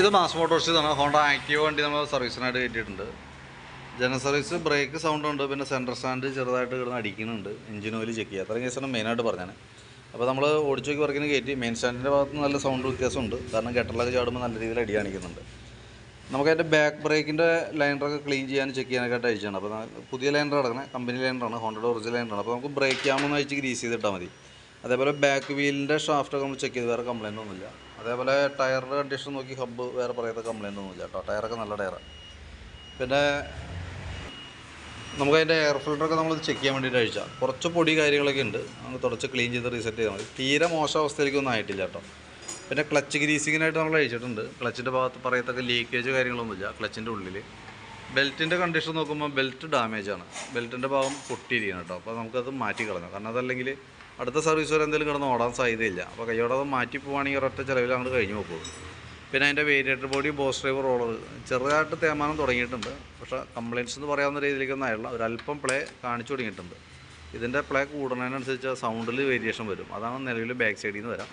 ഇത് mass motors ആണ് Honda active വണ്ടി നമ്മൾ സർവീസിനായിട്ട് കയറ്റിയിട്ടുണ്ട്. ജനറൽ സർവീസ് ബ്രേക്ക് സൗണ്ട് ഉണ്ട് പിന്നെ സെൻട്രൽ സ്റ്റാൻഡ് ചെറുതായിട്ട് കിടന്ന് അടിക്കുന്നുണ്ട്. എഞ്ചിൻ ഓയിൽ ചെക്ക് ചെയ്യുക. അത്രയും കേസാണ് മെയിനായിട്ട് പറഞ്ഞത്. അപ്പോൾ നമ്മൾ ഓടിച്ചു നോക്കി വർക്കിന് കയറ്റി മെയിൻ സ്റ്റാൻഡിന്റെ ഭാഗത്ത് നല്ല സൗണ്ട് വ്യത്യാസമുണ്ട്. കാരണം ഗട്ടറിലൊക്കെ ചാടുമ്പോൾ നല്ല രീതിയിൽ അടി കാണിക്കുന്നുണ്ട്. നമുക്ക് അതിന്റെ ബാക്ക് ബ്രേക്കിന്റെ ലൈനറൊക്കെ ക്ലീൻ ചെയ്യാൻ ചെക്ക് ചെയ്യാനൊക്കെ അയച്ചാണ് അപ്പോൾ പുതിയ ലൈനർ കിടക്കണേ കമ്പനി ലൈനറാണ് ഹോണ്ടയുടെ ഒറിജിനൽ ലൈനറാണ് അപ്പോൾ നമുക്ക് ബ്രേക്ക് ചെയ്യാമെന്ന് അയച്ച് ഗ്രീസ് ചെയ്തിട്ടാൽ മതി. അതേപോലെ ബാക്ക് വീലിന്റെ ഷാഫ്റ്റൊക്കെ നമ്മൾ ചെക്ക് ചെയ്ത് വേറെ കംപ്ലയിന്റ് ഒന്നുമില്ല. അതേപോലെ ടയറിന്റെ കണ്ടീഷൻ നോക്കി ഹബ്ബ് വേറെ പറയാത്ത കംപ്ലൈന്റ് ഒന്നുമില്ല കേട്ടോ. ടയറൊക്കെ നല്ല ടയറാണ് പിന്നെ നമുക്ക് അതിന്റെ എയർ ഫിൽറ്ററൊക്കെ നമ്മൾ ചെക്ക് ചെയ്യാൻ വേണ്ടിയിട്ട് അഴിച്ചാൽ കുറച്ച് പൊടി കാര്യങ്ങളൊക്കെ ഉണ്ട്. നമുക്ക് തുടച്ച് ക്ലീൻ ചെയ്ത് റീസെറ്റ് ചെയ്താൽ മതി. തീരെ മോശം അവസ്ഥയിലേക്കൊന്നും ആയിട്ടില്ല കേട്ടോ. പിന്നെ ക്ലച്ച് ഗ്രീസിങ്ങിനായിട്ട് നമ്മൾ അഴിച്ചിട്ടുണ്ട് ക്ലച്ചിന്റെ ഭാഗത്ത് പറയത്തക്ക ലീക്കേജ് കാര്യങ്ങളൊന്നുമില്ല ക്ലച്ചിന്റെ ഉള്ളിൽ ബെൽറ്റിന്റെ കണ്ടീഷൻ നോക്കുമ്പോൾ ബെൽറ്റ് ഡാമേജാണ് ബെൽറ്റിന്റെ ഭാഗം പൊട്ടിയിരിക്കണം കേട്ടോ. അപ്പോൾ നമുക്കത് മാറ്റി കളഞ്ഞു. കാരണം അതല്ലെങ്കിൽ അടുത്ത സർവീസ് വരെ എന്തെങ്കിലും കിടന്ന് ഓടാൻ സാധ്യതയില്ല. അപ്പോൾ അത് മാറ്റി പോവുകയാണെങ്കിൽ ഒരൊറ്റ ചിലവിൽ അങ്ങോട്ട് കഴിഞ്ഞു പോകും പിന്നെ അതിന്റെ variator body boss driver roller ചെറുതായിട്ട് തേമാനം തുടങ്ങിയിട്ടുണ്ട്. പക്ഷേ കംപ്ലയിൻസ് എന്ന് പറയാവുന്ന രീതിയിലേക്കൊന്നും ആയില്ല ഒരല്പം പ്ലേ കാണിച്ചു തുടങ്ങിയിട്ടുണ്ട്. ഇതിന്റെ പ്ലേ കൂടുന്നതിനനുസരിച്ച് സൗണ്ടിൽ വേരിയേഷൻ വരും. അതാണ് നിലവിൽ ബാക്ക് സൈഡിൽ നിന്ന് വരാം.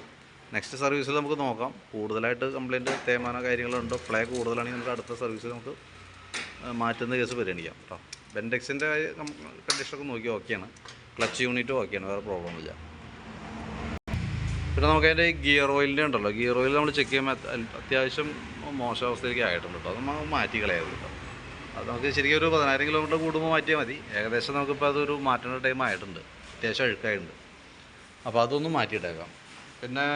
നെക്സ്റ്റ് സർവീസിൽ നമുക്ക് നോക്കാം. കൂടുതലായിട്ട് കംപ്ലയിന്റ് തേമാന കാര്യങ്ങളുണ്ടോ. പ്ലേ കൂടുതലാണെങ്കിൽ നമുക്ക് അടുത്ത സർവീസിൽ നമുക്ക് മാറ്റുന്ന കേസ് പരിഗണിക്കാം കേട്ടോ ബെൻഡെക്സിന്റെ കണ്ടീഷനൊക്കെ നോക്കി ഓക്കെയാണ് ക്ലച്ച് യൂണിറ്റ് ഓക്കെയാണ് വേറെ പ്രോബ്ലം ഇല്ല പിന്നെ നമുക്ക് അതിന്റെ ഗിയർ ഓയിലിന്റെ ഉണ്ടല്ലോ. ഗിയർ ഓയിൽ നമ്മൾ ചെക്ക് ചെയ്യുമ്പോൾ അത്യാവശ്യം മോശം അവസ്ഥയിലേക്ക് ആയിട്ടുണ്ട് കേട്ടോ. അത് മാറ്റി കളയാതെ കേട്ടോ. അത് നമുക്ക് ശരിക്കും ഒരു പതിനായിരം കിലോമീറ്റർ കൂടുമ്പോൾ മാറ്റിയാൽ മതി. ഏകദേശം നമുക്കിപ്പോൾ അതൊരു മാറ്റേണ്ട ടൈം ആയിട്ടുണ്ട്. അത്യാവശ്യം അഴുക്കായിട്ടുണ്ട്. അപ്പോൾ അതൊന്ന് മാറ്റിയിട്ടേക്കാം. പിന്നെ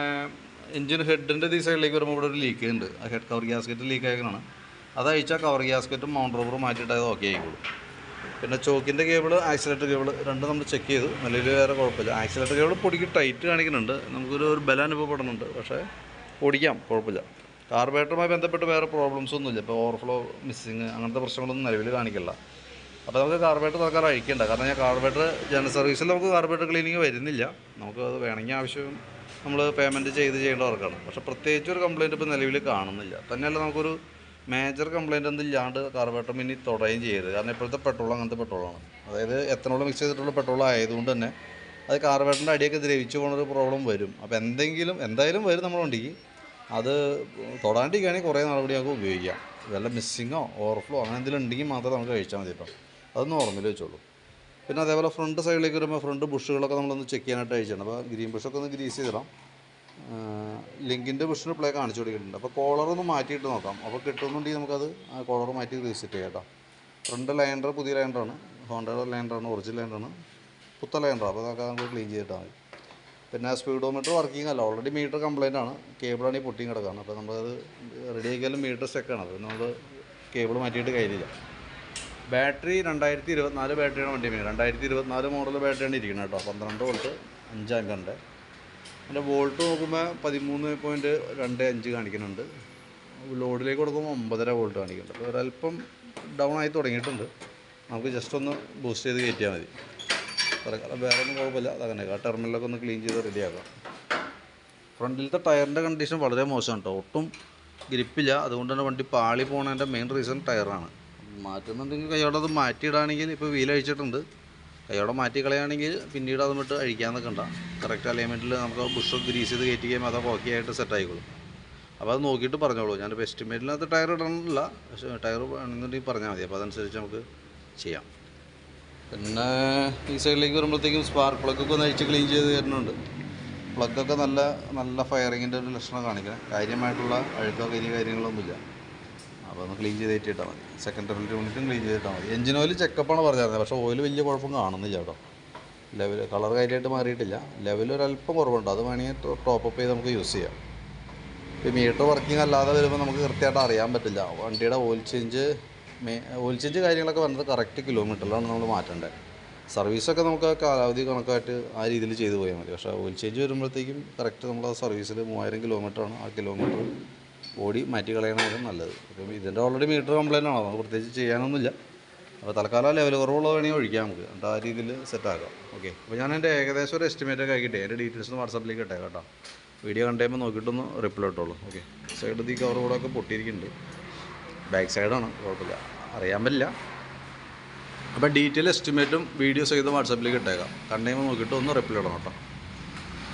എഞ്ചിൻ ഹെഡിന്റെ ഈ സൈഡിലേക്ക് വരുമ്പോൾ ഇവിടെ ഒരു ലീക്ക് ഉണ്ട്. ആ ഹെഡ് കവർ ഗ്യാസ്കറ്റ് ലീക്ക് ആയതാണ് അത് അയച്ചാൽ കവർ ഗ്യാസ്കറ്റും മൗണ്ട് റബ്ബറും മാറ്റിയിട്ടായത് ഓക്കെ ആയിക്കോളും. പിന്നെ ചോക്കിന്റെ കേബിൾ ആക്സിലേറ്റർ കേബിൾ രണ്ടും നമ്മൾ ചെക്ക് ചെയ്തു. നിലവിൽ വേറെ കുഴപ്പമില്ല. ആക്സിലേറ്റർ കേബിൾ പൊടിക്ക് ടൈറ്റ് കാണിക്കുന്നുണ്ട്. നമുക്കൊരു ഒരു ബലം അനുഭവപ്പെടുന്നുണ്ട്. പക്ഷേ ഓടിക്കാം കുഴപ്പമില്ല. കാർബേറ്ററുമായി ബന്ധപ്പെട്ട് വേറെ പ്രോബ്ലംസ് ഒന്നുമില്ല. ഇപ്പോൾ ഓവർഫ്ലോ മിസ്സിങ് അങ്ങനത്തെ പ്രശ്നങ്ങളൊന്നും നിലവിൽ കാണിക്കില്ല. അപ്പോൾ നമുക്ക് കാർബേറ്റർ തൽക്കാലം അഴിക്കേണ്ട. കാരണം ഞാൻ കാർബേറ്റർ ജനറൽ സർവീസിൽ നമുക്ക് കാർബേറ്റർ ക്ലീനിങ് വരുന്നില്ല. നമുക്ക് അത് വേണമെങ്കിൽ ആവശ്യം നമ്മൾ പേയ്മെന്റ് ചെയ്ത് ചെയ്യേണ്ട വർക്കാണ് പക്ഷേ പ്രത്യേകിച്ച് ഒരു കംപ്ലയിന്റ് ഇപ്പോൾ നിലവിൽ കാണുന്നില്ല. തന്നെയല്ല നമുക്കൊരു മേജർ കംപ്ലയിന്റ് ഒന്നും ഇല്ലാണ്ട് കാർബേറ്റർ ഇനി തുടയും ചെയ്യരുത്. കാരണം ഇപ്പോഴത്തെ പെട്രോൾ അങ്ങനത്തെ പെട്രോളാണ് അതായത് എത്തനോൾ മിക്സ് ചെയ്തിട്ടുള്ള പെട്രോൾ ആയതുകൊണ്ട് തന്നെ അത് കാർബേറ്ററിന്റെ അടിയൊക്കെ ദ്രവിച്ചു പോകുന്നൊരു പ്രോബ്ലം വരും. അപ്പോൾ എന്തെങ്കിലും എന്തായാലും വരും നമ്മുടെ വണ്ടിക്ക് അത് തൊടാണ്ടിരിക്കുകയാണെങ്കിൽ കുറേ നടപടി നമുക്ക് ഉപയോഗിക്കാം. വല്ല മിസ്സിങ്ങോ ഓവർഫ്ലോ അങ്ങനെ എന്തെങ്കിലും ഉണ്ടെങ്കിൽ മാത്രമേ നമുക്ക് കഴിച്ചാൽ മതി ഇപ്പം അതൊന്ന് ഓർമ്മയിൽ വെച്ചോളൂ. പിന്നെ അതേപോലെ ഫ്രണ്ട് സൈഡിലേക്ക് വരുമ്പോൾ ഫ്രണ്ട് ബുഷുകളൊക്കെ നമ്മളൊന്ന് ചെക്ക് ചെയ്യാനായിട്ട് അയച്ചിട്ടുണ്ട് അപ്പോൾ ഗ്രീൻ ബുഷൊക്കെ ഒന്ന് ഗ്രീസ് ചെയ്തിടാം. ലിങ്കിന്റെ പ്രശ്നം പ്ലേ കാണിച്ചു കൊടുക്കുന്നുണ്ട് അപ്പോൾ കോളർ ഒന്ന് മാറ്റിയിട്ട് നോക്കാം. അപ്പോൾ കിട്ടുന്നുണ്ടെങ്കിൽ നമുക്കത് ആ കോളർ മാറ്റി റീസെറ്റ് ചെയ്യാം കേട്ടോ. ഫ്രണ്ട് ലൈൻഡർ പുതിയ ലൈൻഡറാണ് ഹോണ്ടയുടെ ലൈൻഡറാണ് ഒറിജിനൽ ലൈൻഡറാണ് പുത്ത ലൈൻഡർ അപ്പോൾ അതൊക്കെ നമുക്ക് ക്ലീൻ ചെയ്തിട്ടാൽ മതി. പിന്നെ സ്പീഡോമീറ്റർ വർക്കിംഗ് അല്ല. ഓൾറെഡി മീറ്റർ കംപ്ലൈന്റ് ആണ്. കേബിളാണ് ഈ പൊട്ടിയും കിടക്കുകയാണ് അപ്പോൾ നമ്മളത് റെഡി ആക്കിയാലും മീറ്റർ സ്റ്റെക്കാണ് അത് നമ്മൾ കേബിൾ മാറ്റിയിട്ട് കയ്യിലില്ല. ബാറ്ററി രണ്ടായിരത്തി ഇരുപത്തിനാല് ബാറ്ററിയാണ് വണ്ടി മീൻ രണ്ടായിരത്തി ഇരുപത്തിനാല് മോഡൽ ബാറ്ററിയാണ് ഇരിക്കുന്നത് കേട്ടോ. പന്ത്രണ്ട് വോൾട്ട് അഞ്ചാം അമ്പണ്ട് അതിന്റെ വോൾട്ട് നോക്കുമ്പോൾ പതിമൂന്ന് പോയിന്റ് രണ്ട് അഞ്ച് കാണിക്കുന്നുണ്ട്. ലോഡിലേക്ക് കൊടുക്കുമ്പോൾ ഒമ്പതര വോൾട്ട് കാണിക്കുന്നുണ്ട്. അപ്പോൾ ഒരല്പം ഡൗൺ ആയി തുടങ്ങിയിട്ടുണ്ട്. നമുക്ക് ജസ്റ്റ് ഒന്ന് ബൂസ്റ്റ് ചെയ്ത് കയറ്റിയാൽ മതി. തൽക്കാലം വേറെ ഒന്നും കുഴപ്പമില്ല. അതങ്ങനെ ആ ടെർമിനലൊക്കെ ഒന്ന് ക്ലീൻ ചെയ്ത് റെഡിയാക്കാം ഫ്രണ്ടിലത്തെ ടയറിന്റെ കണ്ടീഷൻ വളരെ മോശമാണ് കേട്ടോ ഒട്ടും ഗ്രിപ്പില്ല അതുകൊണ്ട് തന്നെ വണ്ടി പാളി പോകുന്നതിന്റെ മെയിൻ റീസൺ ടയറാണ് മാറ്റുന്നുണ്ടെങ്കിൽ കൈയോടെ അത് മാറ്റിയിടാണെങ്കിൽ ഇപ്പോൾ വീൽ അഴിച്ചിട്ടുണ്ട്. കൈയോടെ മാറ്റി കളയുകയാണെങ്കിൽ പിന്നീട് അത് വിട്ട് അഴിക്കാമെന്നൊക്കെ ഉണ്ടാകും കറക്റ്റ് അലൈൻമെന്റിൽ നമുക്ക് ബുഷ് ഗ്രീസ് ചെയ്ത് കയറ്റി കഴിയുമ്പോൾ അതൊക്കെ ഓക്കെ ആയിട്ട് സെറ്റ് ആയിക്കോളും. അപ്പോൾ അത് നോക്കിയിട്ട് പറഞ്ഞോളൂ. ഞാനിപ്പോൾ എസ്റ്റിമേറ്റിനകത്ത് ടയർ ഇടണമെന്നില്ല പക്ഷേ ടയർ വേണമെന്നുണ്ടെങ്കിൽ പറഞ്ഞാൽ മതി. അപ്പോൾ അതനുസരിച്ച് നമുക്ക് ചെയ്യാം. പിന്നെ ഈ സൈഡിലേക്ക് വരുമ്പോഴത്തേക്കും സ്പാർക്ക് പ്ലഗൊക്കെ ഒന്ന് അഴിച്ച് ക്ലീൻ ചെയ്ത് തരുന്നുണ്ട്. പ്ലഗൊക്കെ നല്ല നല്ല ഫയറിങ്ങിന്റെ ഒരു ലക്ഷണം കാണിക്കണം. കാര്യമായിട്ടുള്ള അഴുക്കോ കരി കാര്യങ്ങളൊന്നുമില്ല. അപ്പോൾ ഒന്ന് ക്ലീൻ ചെയ്ത് മതി. ഫിൽറ്റർ യൂണിറ്റും ക്ലീൻ ചെയ്തിട്ടാൽ മതി. എഞ്ചിൻ ഓയിൽ ചെക്കപ്പാണ് പറഞ്ഞിരുന്നത്. പക്ഷേ ഓയിൽ വലിയ കുഴപ്പം കാണുന്നില്ല കേട്ടോ. ലെവൽ കളർ കാര്യമായിട്ട് മാറിയിട്ടില്ല. ലെവൽ ഒരല്പം കുറവുണ്ട്. അത് വേണമെങ്കിൽ ടോപ്പ് അപ്പ് ചെയ്ത് നമുക്ക് യൂസ് ചെയ്യാം. ഇപ്പോൾ മീറ്റർ വർക്കിംഗ് അല്ലാതെ വരുമ്പോൾ നമുക്ക് കൃത്യമായിട്ട് അറിയാൻ പറ്റില്ല. വണ്ടിയുടെ ഓയിൽ ചേഞ്ച് ഓയിൽ ചേഞ്ച് കാര്യങ്ങളൊക്കെ വന്നത് കറക്റ്റ് കിലോമീറ്ററിലാണ് നമ്മൾ മാറ്റേണ്ടത് സർവീസൊക്കെ നമുക്ക് കാലാവധി കണക്കായിട്ട് ആ രീതിയിൽ ചെയ്തു പോയാൽ മതി. പക്ഷേ ഓയിൽ ചേഞ്ച് വരുമ്പോഴത്തേക്കും കറക്റ്റ് നമ്മൾ ആ സർവീസിൽ മൂവായിരം കിലോമീറ്ററാണ് ആ കിലോമീറ്റർ ഓടി മാറ്റി കളയണതാണ് നല്ലത്. അപ്പം ഇതിന്റെ ഓൾറെഡി മീറ്റർ കംപ്ലൈന്റ് ആണ്. നമുക്ക് പ്രത്യേകിച്ച് ചെയ്യാനൊന്നുമില്ല. അപ്പോൾ തൽക്കാലം ലെവൽ കുറവുള്ളത് വേണമെങ്കിൽ ഒഴിക്കാം നമുക്ക്. എന്നിട്ട് ആ രീതിയിൽ സെറ്റാക്കാം ഓക്കെ അപ്പോൾ ഞാൻ എന്റെ ഏകദേശം ഒരു എസ്റ്റിമേറ്റ് ഒക്കെ ആക്കിയിട്ടേ. എന്റെ ഡീറ്റെയിൽസ് വാട്സാപ്പിലേക്ക് ഇട്ടേ കേട്ടോ. വീഡിയോ കണ്ടുമ്പോൾ നോക്കിയിട്ടൊന്ന് റിപ്ലൈ ഇട്ടോളൂ. ഓക്കെ സൈഡ് ഈ കവർ കൂടെ ഒക്കെ പൊട്ടിയിരിക്കുന്നുണ്ട്. ബാക്ക് സൈഡാണ് കുഴപ്പമില്ല. അറിയാൻ പറ്റില്ല. അപ്പോൾ ഡീറ്റെയിൽ എസ്റ്റിമേറ്റും വീഡിയോ സഹിതം വാട്സാപ്പിലേക്ക് ഇട്ടേക്കാം. കണ്ടുമ്പോൾ നോക്കിയിട്ട് ഒന്ന് റിപ്ലൈ ഇടണം കേട്ടോ.